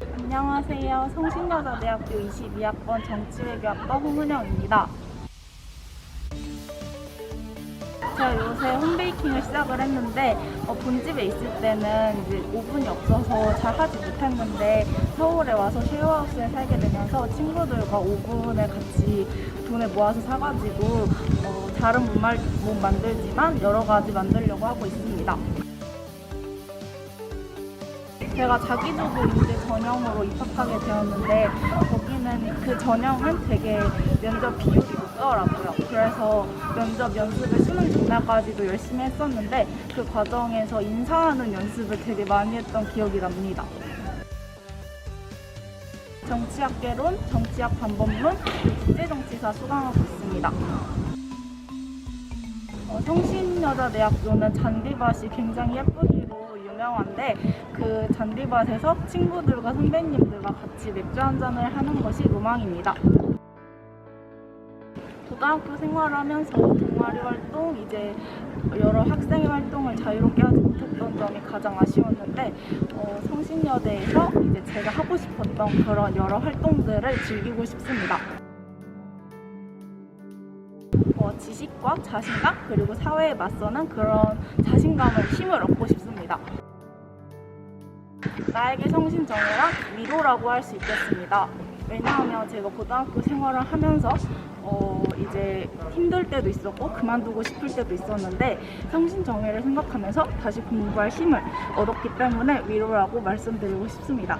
안녕하세요. 성신여자대학교 22학번 정치외교학과 홍은영입니다. 제가 요새 홈베이킹을 시작을 했는데 어, 본집에 있을 때는 이제 오븐이 없어서 잘 하지 못했는데 서울에 와서 쉐어하우스에 살게 되면서 친구들과 오븐을 같이 돈을 모아서 사가지고 어, 잘은 못, 말, 못 만들지만 여러 가지 만들려고 하고 있습니다. 제가 자기주도 인재 전형으로 입학하게 되었는데 거기는 그 전형은 되게 면접 비율이 높더라고요. 그래서 면접 연습을 수능 전날까지도 열심히 했었는데 그 과정에서 인사하는 연습을 되게 많이 했던 기억이 납니다. 정치학개론, 정치학 반법론, 국제정치사 수강하고 있습니다. 어, 성신여자대학교는 잔디밭이 굉장히 예쁘기로 유명한데 그 잔디밭에서 친구들과 선배님들과 같이 맥주 한 잔을 하는 것이 로망입니다. 고등학교 생활을 하면서 동아리 활동, 이제 여러 학생 활동을 자유롭게 하지 못했던 점이 가장 아쉬웠는데 어, 성신여대에서 이제 제가 하고 싶었던 그런 여러 활동들을 즐기고 싶습니다. 어, 지식과 자신감 그리고 사회에 맞서는 그런 자신감을 힘을 얻고 싶습니다. 나에게 성신 정예란 위로라고 할 수 있겠습니다. 왜냐하면 제가 고등학교 생활을 하면서 어, 이제 힘들 때도 있었고 그만두고 싶을 때도 있었는데 성신 정예를 생각하면서 다시 공부할 힘을 얻었기 때문에 위로라고 말씀드리고 싶습니다.